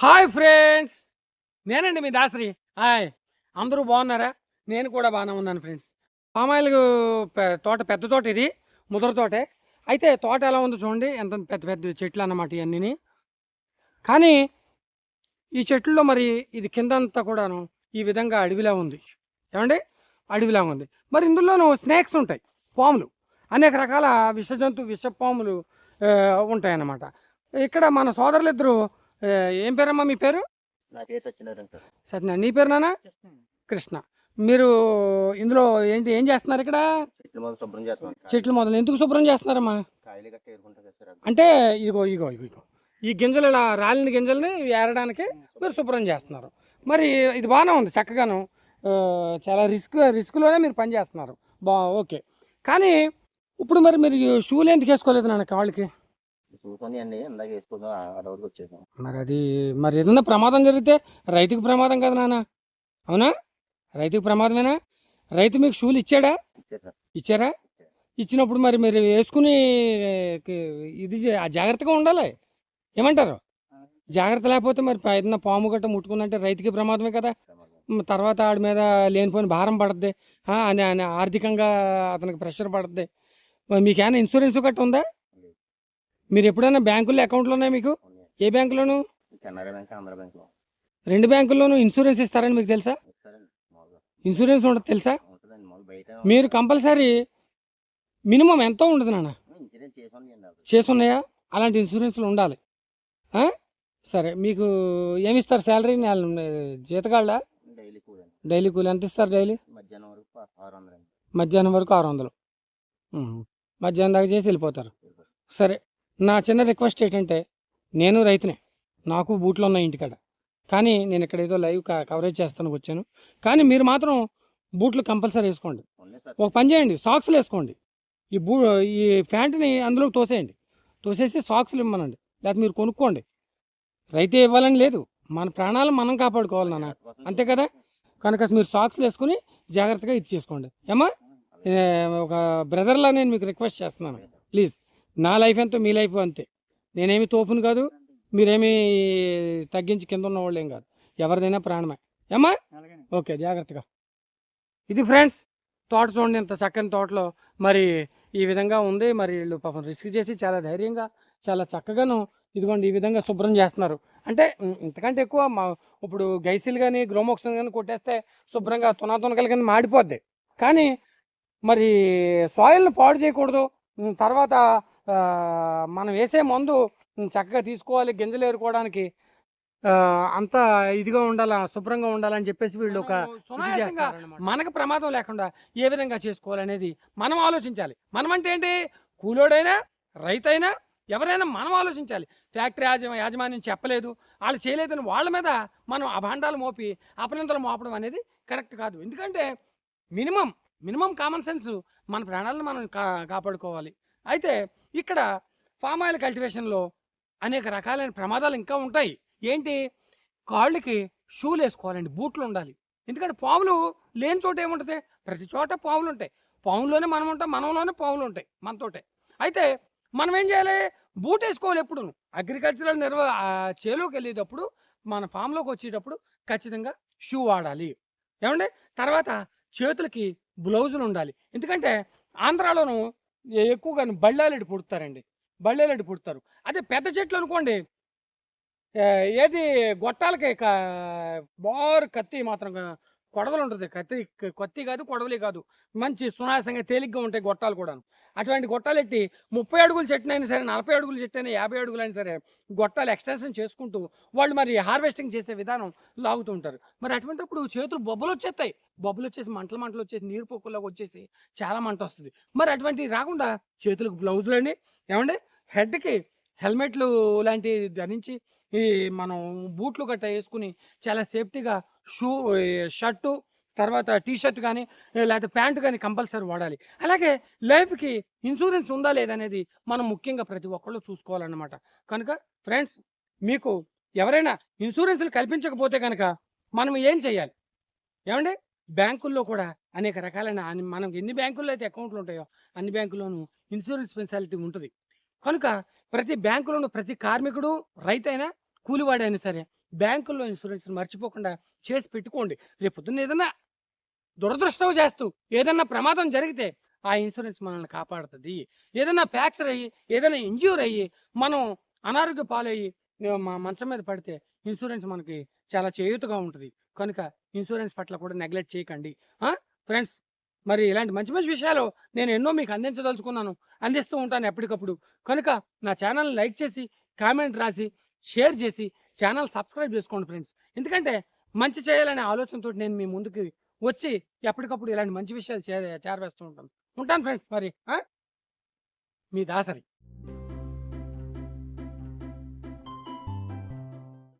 Hi friends. నేనండి మీ Dasari. Hi. అందరూ బాగున్నారా? నేను కూడా బాగానే ఉన్నాను ఫ్రెండ్స్. పామాయిల్ తోట పెద్ద తోట ఇది ముదర తోటే. అయితే తోట ఎలా ఉందో చూడండి. ఎంత పెద్ద పెద్ద చెట్లు అన్నమాట ఇవన్నీ కానీ ఈ చెట్లలో మరి ఇది కిందంతా కూడాను ఈ విధంగా అడవిలా ఉంది. ఏమండి? అడవిలా ఉంది. మరి ఇందులోనూ స్నేక్స్ ఉంటాయి. పాములు. అనేక రకాల విష జంతు విష పాములు ఉంటాయన్నమాట. ఇక్కడ మన సోదరులిద్దరూ ఏం పేరమ్మా మీ పేరు? నా పేరు సత్యనారాయణ సార్ సత్యనా నీ పేరు నాన్న? కృష్ణ. మీరు ఇందులో ఏంటి ఏం చేస్తున్నారు ఇక్కడ? చెట్లు మొదలు శుభ్రం చెట్లు మొదలు ఎందుకు శుభ్రం చేస్తున్నారమ్మా? కాయలు గట్ట ఏరుకుంటారు కదా సార్ అవి. అంటే ఇదిగో ఇగో ఇగో ఇగో ఈ గింజలు ఇలా రాలిన గింజల్ని ఏరడానికి మీరు శుభ్రం చేస్తున్నారు. మరి ఇది బాగానే ఉంది చక్కగాను. ఆ, చాలా రిస్క్ రిస్క్లోనే మీరు పని చేస్తున్నారు. బా ఓకే. కానీ ఇప్పుడు మరి మీరు షూలు ఎందుకు వేసుకోలేదు నాన్న కాళ్ళకి? చూసుకొని అండి ఇందాక వేసుకుందాం అడవులకు వచ్చేసాం. మరి అది మరి ఏదైనా ప్రమాదం జరిగితే రైతుకు ప్రమాదం కదా నాన్న? అవునా? రైతుకు ప్రమాదమేనా? రైతు మీకు షూలు ఇచ్చాడా? ఇచ్చారు? ఇచ్చినప్పుడు మరి మీరు వేసుకుని ఇది జాగ్రత్తగా ఉండాలి. ఏమంటారు? జాగ్రత్త లేకపోతే మరి ప- ఏదైనా పాము గట్ట ముట్టుకుందంటే రైతుకి ప్రమాదమే కదా. తర్వాత ఆడి మీద లేనిపోయిన భారం పడుద్ది. ఆర్థికంగా అతనికి ప్రెషర్ పడుద్ది. మరి మీకు ఏమైనా ఇన్సూరెన్స్ గట్ట ఉందా? మీరు ఎప్పుడైనా బ్యాంకుల్లో అకౌంట్లు ఉన్నాయి మీకు. ఏ బ్యాంకులోను? బ్యాంక్ ఆంధ్ర రెండు బ్యాంకుల్లోనూ ఇన్సూరెన్స్ ఇస్తారని మీకు తెలుసా? ఇన్సూరెన్స్ ఉండదు తెలుసా? మీరు కంపల్సరీ మినిమం ఎంతో ఉండదు నాన్న. చేసున్నాయా అలాంటి ఇన్సూరెన్స్లు ఉండాలి? సరే మీకు ఏమి ఇస్తారు శాలరీ జీతగాళ్ళ? డైలీ కూలి అండి డైలీ కూలి ఎంత ఇస్తారు డైలీ? మధ్యాహ్నం వరకు ఆరు వందలు. మధ్యాహ్నం దాకా చేసి వెళ్ళిపోతారు. సరే. నా చిన్న రిక్వెస్ట్ ఏంటంటే నేను రైతునే. నాకు బూట్లు ఉన్నాయి ఇంటికాడ. కానీ నేను ఇక్కడ ఏదో లైవ్ కవరేజ్ చేస్తానికి వచ్చాను. కానీ మీరు మాత్రం బూట్లు కంపల్సరీ వేసుకోండి. ఒక పని చేయండి సాక్స్లు వేసుకోండి. ఈ బూ ఈ ప్యాంటుని అందులోకి తోసేయండి. తోసేసి సాక్స్లు ఇమ్మనండి. లేకపోతే మీరు కొనుక్కోండి. రైతే ఇవ్వాలని లేదు. మన ప్రాణాలు మనం కాపాడుకోవాలి నాన్న. అంతే కదా? కనుక మీరు సాక్స్లు వేసుకుని జాగ్రత్తగా ఇది చేసుకోండి. ఏమా ఒక బ్రదర్లా నేను మీకు రిక్వెస్ట్ చేస్తున్నాను. ప్లీజ్. నా లైఫ్ ఎంతో మీ లైఫ్ అంతే. నేనేమి తోపును కాదు మీరేమి తగ్గించి కింద ఉన్న వాళ్ళు ఏం కాదు. ఎవరిదైనా ప్రాణమే. ఏమా ఓకే జాగ్రత్తగా. ఇది ఫ్రెండ్స్ తోట చూడండి ఇంత చక్కని తోటలో. మరి ఈ విధంగా ఉంది. మరి వీళ్ళు పాపం రిస్క్ చేసి చాలా ధైర్యంగా చాలా చక్కగాను ఇదిగోండి ఈ విధంగా శుభ్రం చేస్తున్నారు. అంటే ఇంతకంటే ఎక్కువ మా ఇప్పుడు గైసిల్ కానీ గ్రోమోక్సన్ కానీ కొట్టేస్తే శుభ్రంగా తునాతునకలు కానీ మాడిపోద్ది. కానీ మరి సాయిల్ని పాడు చేయకూడదు. తర్వాత మనం వేసే మందు చక్కగా తీసుకోవాలి గింజలు ఏరుకోవడానికి. అంతా ఇదిగా ఉండాలా శుభ్రంగా ఉండాలని చెప్పేసి వీళ్ళు ఒక. మనకు ప్రమాదం లేకుండా ఏ విధంగా చేసుకోవాలనేది మనం ఆలోచించాలి. మనం అంటే ఏంటి? కూలోడైనా రైతైనా ఎవరైనా మనం ఆలోచించాలి. ఫ్యాక్టరీ యాజమ యాజమాన్యం చెప్పలేదు. వాళ్ళు చేయలేదని వాళ్ళ మీద మనం అభాండాలు మోపి అపనిందలు మోపడం అనేది కరెక్ట్ కాదు. ఎందుకంటే మినిమం మినిమం కామన్ సెన్స్ మన ప్రాణాలను మనం కా కాపాడుకోవాలి. అయితే ఇక్కడ ఫామ్ ఆయిల్ కల్టివేషన్లో అనేక రకాలైన ప్రమాదాలు ఇంకా ఉంటాయి. ఏంటి? కాళ్ళకి షూలు వేసుకోవాలండి బూట్లు ఉండాలి. ఎందుకంటే పాములు లేని చోట ఏముంటుంది? ప్రతి చోట పాములు ఉంటాయి. పాములోనే మనం ఉంటాం మనంలోనే పాములు ఉంటాయి మనతోటే. అయితే మనం ఏం చేయాలి? బూట్ వేసుకోవాలి ఎప్పుడు అగ్రికల్చరల్ నిర్వ చేలోకి వెళ్ళేటప్పుడు మన ఫామ్లోకి వచ్చేటప్పుడు ఖచ్చితంగా షూ వాడాలి. ఏమండి? తర్వాత చేతులకి బ్లౌజులు ఉండాలి. ఎందుకంటే ఆంధ్రాలోను ఎక్కువగా బళ్ళాలెడ్డి పుడతారండి. బళ్ళాలెడ్డి పుడతారు. అదే పెద్ద చెట్లు అనుకోండి ఏది గొట్టాలకి కా బారు కత్తి మాత్రం కొడవలు ఉంటుంది కత్తి కొత్తి కాదు కొడవలి కాదు. మంచి సునాయాసంగా తేలిగ్గా ఉంటాయి గొట్టాలు కూడా అటువంటి గొట్టాలు ఎట్టి ముప్పై అడుగుల చెట్టునైనా అయినా సరే నలభై అడుగుల చెట్టు అయినా యాభై అడుగులు అయినా సరే గొట్టాలు ఎక్స్టెన్షన్ చేసుకుంటూ వాళ్ళు మరి హార్వెస్టింగ్ చేసే విధానం లాగుతూ ఉంటారు. మరి అటువంటిప్పుడు చేతులు బొబ్బలు వచ్చేస్తాయి బొబ్బలు వచ్చేసి మంటలు మంటలు వచ్చేసి నీరు పొక్కుల్లోకి వచ్చేసి చాలా మంట వస్తుంది. మరి అటువంటివి రాకుండా చేతులకు బ్లౌజులు అండి ఏమండి హెడ్కి హెల్మెట్లు లాంటివి ధరించి ఈ మనం బూట్లు గట్ట వేసుకుని చాలా సేఫ్టీగా షూ షర్టు తర్వాత టీ షర్ట్ కానీ లేకపోతే ప్యాంటు కానీ కంపల్సరీ వాడాలి. అలాగే లైఫ్కి ఇన్సూరెన్స్ ఉందా లేదనేది మనం ముఖ్యంగా ప్రతి ఒక్కళ్ళు చూసుకోవాలన్నమాట. కనుక ఫ్రెండ్స్ మీకు ఎవరైనా ఇన్సూరెన్స్లు కల్పించకపోతే కనుక మనం ఏం చేయాలి? ఏమండి? బ్యాంకుల్లో కూడా అనేక రకాలైన మనకి మనం ఎన్ని బ్యాంకుల్లో అయితే అకౌంట్లు ఉంటాయో అన్ని బ్యాంకుల్లోనూ ఇన్సూరెన్స్ ఫెసిలిటీ ఉంటుంది. కనుక ప్రతి బ్యాంకులోనూ ప్రతి కార్మికుడు రైతైనా కూలివాడైనా సరే బ్యాంకుల్లో ఇన్సూరెన్స్ మర్చిపోకుండా చేసి పెట్టుకోండి. రేపు పొద్దున్న ఏదైనా దురదృష్టం చేస్తూ ఏదైనా ప్రమాదం జరిగితే ఆ ఇన్సూరెన్స్ మనల్ని కాపాడుతుంది. ఏదైనా ఫ్రాక్చర్ అయ్యి ఏదైనా ఇంజ్యూర్ అయ్యి మనం అనారోగ్య పాలయ్యి మా మంచం మీద పడితే ఇన్సూరెన్స్ మనకి చాలా చేయూతగా ఉంటుంది. కనుక ఇన్సూరెన్స్ పట్ల కూడా నెగ్లెక్ట్ చేయకండి. ఫ్రెండ్స్ మరి ఇలాంటి మంచి మంచి విషయాలు నేను ఎన్నో మీకు అందించదలుచుకున్నాను అందిస్తూ ఉంటాను ఎప్పటికప్పుడు. కనుక నా ఛానల్ని లైక్ చేసి కామెంట్ రాసి షేర్ చేసి ఛానల్ సబ్స్క్రైబ్ చేసుకోండి ఫ్రెండ్స్. ఎందుకంటే మంచి చేయాలనే ఆలోచనతో నేను మీ ముందుకి వచ్చి ఎప్పటికప్పుడు ఇలాంటి మంచి విషయాలు చేరవేస్తూ ఉంటాను. ఉంటాను ఫ్రెండ్స్ మరి మీ దాసరి.